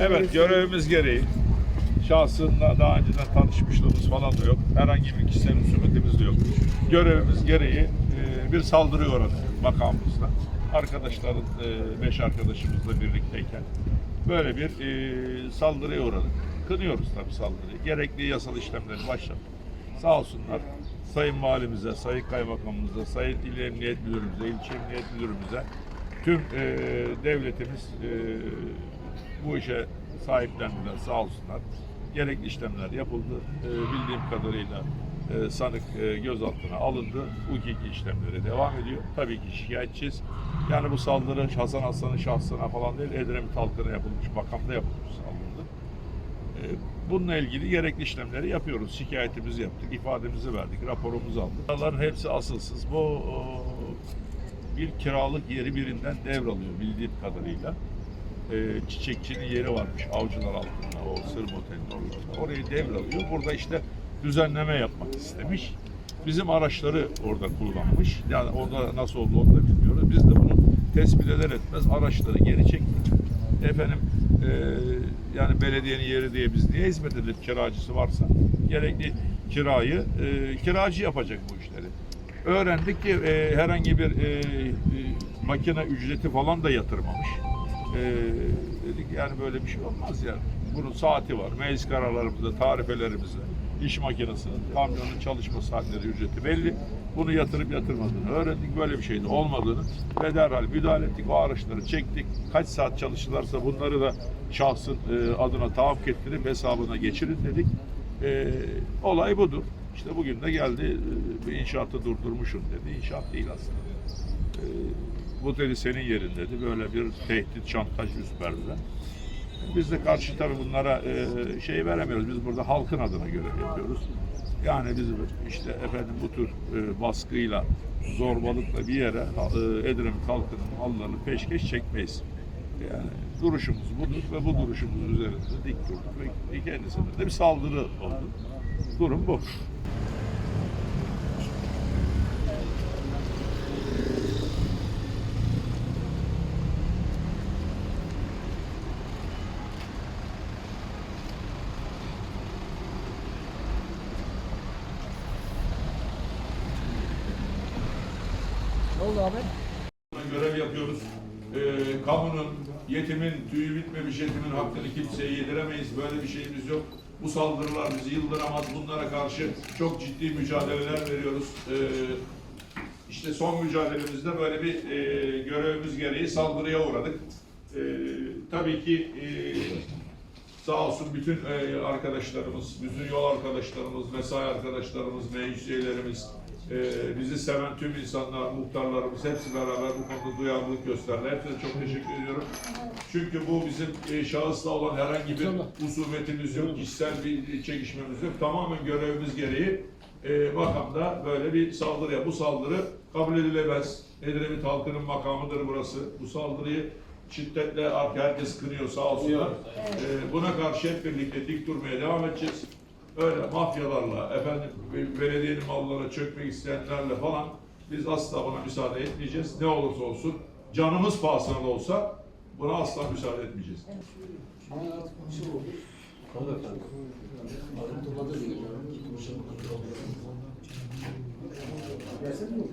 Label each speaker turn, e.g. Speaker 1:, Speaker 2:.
Speaker 1: Evet,
Speaker 2: görevimiz gereği şahsınla daha önceden tanışmışlığımız falan da yok. Herhangi bir kişisel husumetimiz de yok. Görevimiz gereği e, bir saldırıya uğradık makamımızda. Arkadaşların, e, beş arkadaşımızla birlikteyken böyle bir e, saldırıya uğradık. Kınıyoruz tabii saldırıyı. Gerekli yasal işlemleri başlattık. Sağ olsunlar Sayın Valimize, Sayın Kaymakamımıza, Sayın İl Emniyet Müdürümüze, İlçe Emniyet Müdürümüze tüm e, devletimiz e, bu işe sahiplendiler sağ olsunlar. Gerekli işlemler yapıldı. E, bildiğim kadarıyla e, sanık e, gözaltına alındı. Hukuki işlemleri devam ediyor. Tabii ki şikayetçiyiz. Yani bu saldırı Hasan Aslan'ın şahsına falan değil, Edremit halkına yapılmış, makamda yapılmış saldırı. E, Bununla ilgili gerekli işlemleri yapıyoruz. Şikayetimizi yaptık, ifademizi verdik, raporumuzu aldık. Bunların hepsi asılsız. Bu bir kiralık yeri birinden devralıyor bildiğim kadarıyla. E, çiçekçinin yeri varmış avcılar altında o sır motelin orada. Orayı devralıyor. Burada işte düzenleme yapmak istemiş. Bizim araçları orada kullanmış. Yani orada nasıl oldu onu da bilmiyoruz. Biz de bunu tespit eder etmez araçları geri çektik. Efendim e, yani belediyenin yeri diye biz niye hizmet edelim kiracısı varsa gerekli kirayı e, kiracı yapacak bu işleri. Öğrendik ki e, herhangi bir e, e, makine ücreti falan da yatırmamış. E, dedik yani böyle bir şey olmaz ya. Bunun saati var. Meclis kararlarımızda, tarifelerimizde, iş makinesinin, kamyonun çalışma saatleri ücreti belli. Bunu yatırıp yatırmadığını öğrendik. Böyle bir şeyin olmadığını ve derhal müdahale ettik. O araçları çektik. Kaç saat çalışırlarsa bunları da şahsın e, adına tahakkuk ettirip hesabına geçirin dedik. E, olay budur. İşte bugün de geldi e, inşaatı durdurmuşum dedi. İnşaat değil aslında. E, bu dedi senin yerin dedi. Böyle bir tehdit, şantaj üst verdiler. Biz de karşı tabii bunlara e, şey veremiyoruz. Biz burada halkın adına görev yapıyoruz. Yani biz işte efendim bu tür e, baskıyla, zorbalıkla bir yere e, Edremit halkının mallarını peşkeş çekmeyiz. Yani duruşumuz budur ve bu duruşumuz üzerinde dik durduk ve kendisine de bir saldırı oldu. Durum bu.
Speaker 1: Ne oldu abi?
Speaker 2: görev yapıyoruz. Ee, kamunun, yetimin, tüyü bitmemiş yetimin hakkını kimseye yediremeyiz. Böyle bir şeyimiz yok. Bu saldırılar bizi yıldıramaz. Bunlara karşı çok ciddi mücadeleler veriyoruz. Ee, işte son mücadelemizde böyle bir e, görevimiz gereği saldırıya uğradık. Ee, tabii ki e, sağ olsun bütün e, arkadaşlarımız, bütün yol arkadaşlarımız, mesai arkadaşlarımız, meclis e, bizi seven tüm insanlar, muhtarlarımız hepsi beraber bu konuda duyarlılık gösterdiler. Hepsine çok teşekkür ediyorum. Çünkü bu bizim e, şahısla olan herhangi bir husumetimiz yok, kişisel bir çekişmemiz yok. Tamamen görevimiz gereği e, makamda böyle bir saldırıya, bu saldırı kabul edilemez. Edremit halkının makamıdır burası. Bu saldırıyı şiddetle herkes kınıyor sağ olsunlar. E, buna karşı hep birlikte dik durmaya devam edeceğiz. Öyle mafyalarla, efendim be- belediyenin mallarına çökmek isteyenlerle falan biz asla buna müsaade etmeyeceğiz. Ne olursa olsun canımız pahasına da olsa buna asla müsaade etmeyeceğiz.
Speaker 1: Gelsene mi olur?